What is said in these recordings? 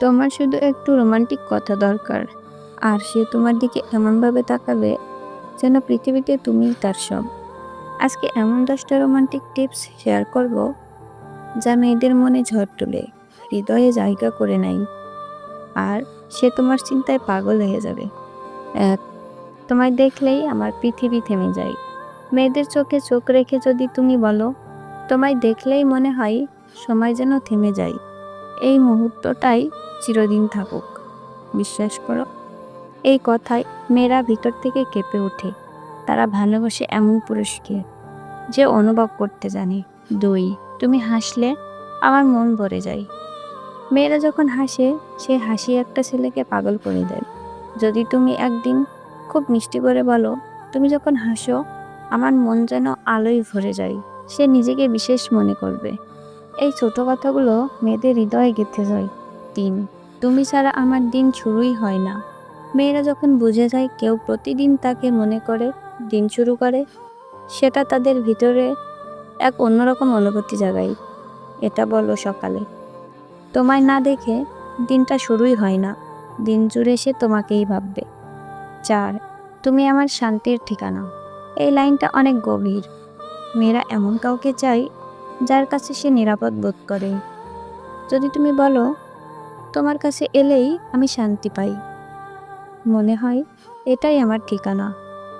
তোমার শুধু একটু রোমান্টিক কথা দরকার। আর সে তোমার দিকে এমনভাবে তাকাবে যেন পৃথিবীতে তুমিই তার সব। আজকে এমন দশটা রোমান্টিক টিপস শেয়ার করব যা মেয়েদের মনে ঝড় তুলে, হৃদয়ে জায়গা করে নেয়। আর সে তোমার চিন্তায় পাগল হয়ে যাবে। এক, তোমায় দেখলেই আমার পৃথিবী থেমে যায়। মেয়েদের চোখে চোখ রেখে যদি তুমি বলো, তোমায় দেখলেই মনে হয় সময় যেন থেমে যায়। এই মুহূর্তটাই চিরদিন থাকুক। বিশ্বাস করো, এই কথায় মেয়েরা ভিতর থেকে কেঁপে ওঠে। তারা ভালোবাসে এমন পুরুষকে যে অনুভব করতে জানে। দুই, তুমি হাসলে আমার মন ভরে যায়। মেয়েরা যখন হাসে, সে হাসি একটা ছেলেকে পাগল করে দেয়। যদি তুমি একদিন খুব মিষ্টি করে বলো, তুমি যখন হাসো, আমার মন যেন আলোয় ভরে যায়। সে নিজেকে বিশেষ মনে করবে। এই ছোট কথাগুলো মেয়েদের হৃদয়ে গেঁথে যায়। তিন, তুমি ছাড়া আমার দিন শুরুই হয় না। মেয়েরা যখন বুঝে যায় কেউ প্রতিদিন তাকে মনে করে, দিন শুরু করে, সেটা তাদের ভিতরে এক অন্যরকম অনুভূতি জাগায়। এটা বলো সকালে। তোমায় না দেখে দিনটা শুরুই হয় না। দিন জুড়ে সে তোমাকেই ভাববে। চার, তুমি আমার শান্তির ঠিকানা। এই লাইনটা অনেক গভীর। মেয়েরা এমন কাউকে চাই যার কাছে সে নিরাপদ বোধ করে। যদি তুমি বলো, তোমার কাছে এলেই আমি শান্তি পাই। মনে হয় এটাই আমার ঠিকানা।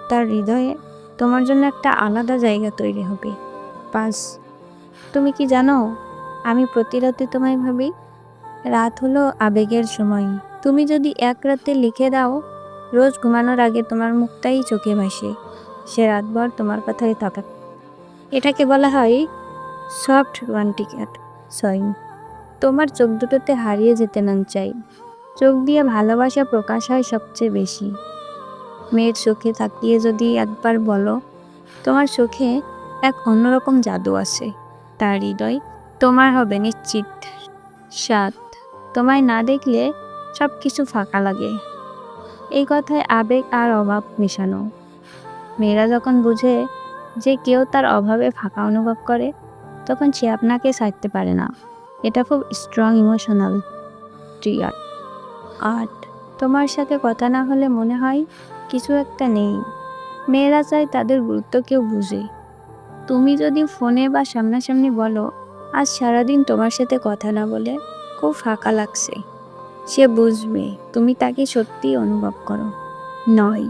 তার হৃদয়ে তোমার জন্য একটা আলাদা জায়গা তৈরি হবে। পাঁচ তুমি কি জানো, আমি প্রতি রাতে তোমায় ভাবি, রাত হলো আবেগের সময়। তুমি যদি এক রাতে লিখে দাও, রোজ ঘুমানোর আগে তোমার মুখটাই চোখে ভাসে। সে রাতভর তোমার কথাই থাকা এটাকে বলা হয় সফট রোমান্টিকেট সই তোমার চোখ দুটোতে হারিয়ে যেতে মন চাই। চোখ দিয়ে ভালোবাসা প্রকাশ হয় সবচেয়ে বেশি। মেয়ের চোখে তাকিয়ে যদি একবার বলো, তোমার চোখে এক অন্যরকম জাদু আছে। তার হৃদয় তোমার হবে নিশ্চিত। সাত তোমায় না দেখলে সব কিছু ফাঁকা লাগে। এই কথায় আবেগ আর অভাব মেশানো। মেয়েরা যখন বুঝে যে কেউ তার অভাবে ফাঁকা অনুভব করে তখন সে আপনাকে ছাড়তে পারে না। এটা খুব স্ট্রং ইমোশনাল ট্রিগার আট তোমার সাথে কথা না হলে মনে হয় কিছু একটা নেই। মেয়েরা চায় তাদের গুরুত্ব কেউ বুঝে। তুমি যদি ফোনে বা সামনাসামনি বলো, আজ সারাদিন তোমার সাথে কথা না বলে খুব ফাঁকা লাগছে। সে বুঝবে তুমি তাকে সত্যিই অনুভব করো। নয়,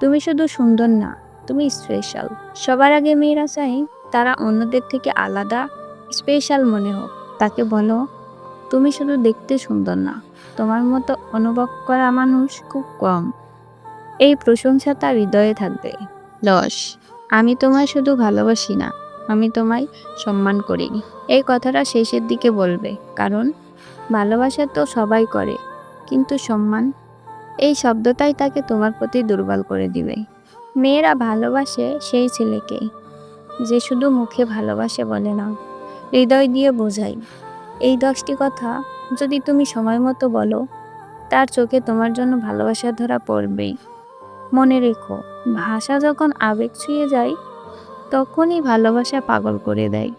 তুমি শুধু সুন্দর না, তুমি স্পেশাল সবার আগে মেয়েরা চাই তারা অন্যদের থেকে আলাদা স্পেশাল মনে হোক। তাকে বলো তুমি শুধু দেখতে সুন্দর না তোমার মতো অনুভব করা মানুষ খুব কম। এই প্রশংসা তার হৃদয়ে থাকবে। লস। আমি তোমায় শুধু ভালোবাসি না আমি তোমায় সম্মান করি। এই কথাটা শেষের দিকে বলবে কারণ ভালোবাসা তো সবাই করে কিন্তু সম্মান এই শব্দটাই তাকে তোমার প্রতি দুর্বল করে দিবে। মেয়েরা ভালোবাসে সেই ছেলেকে। যে শুধু মুখে ভালোবাসে বলে না, হৃদয় দিয়ে বোঝাই এই দশটি কথা যদি তুমি সময় মতো বলো, তার চোখে তোমার জন্য ভালোবাসা ধরা পড়বেই। মনে রেখো, ভাষা যখন আবেগ ছুঁয়ে যায়, তখনই ভালোবাসা পাগল করে দেয়।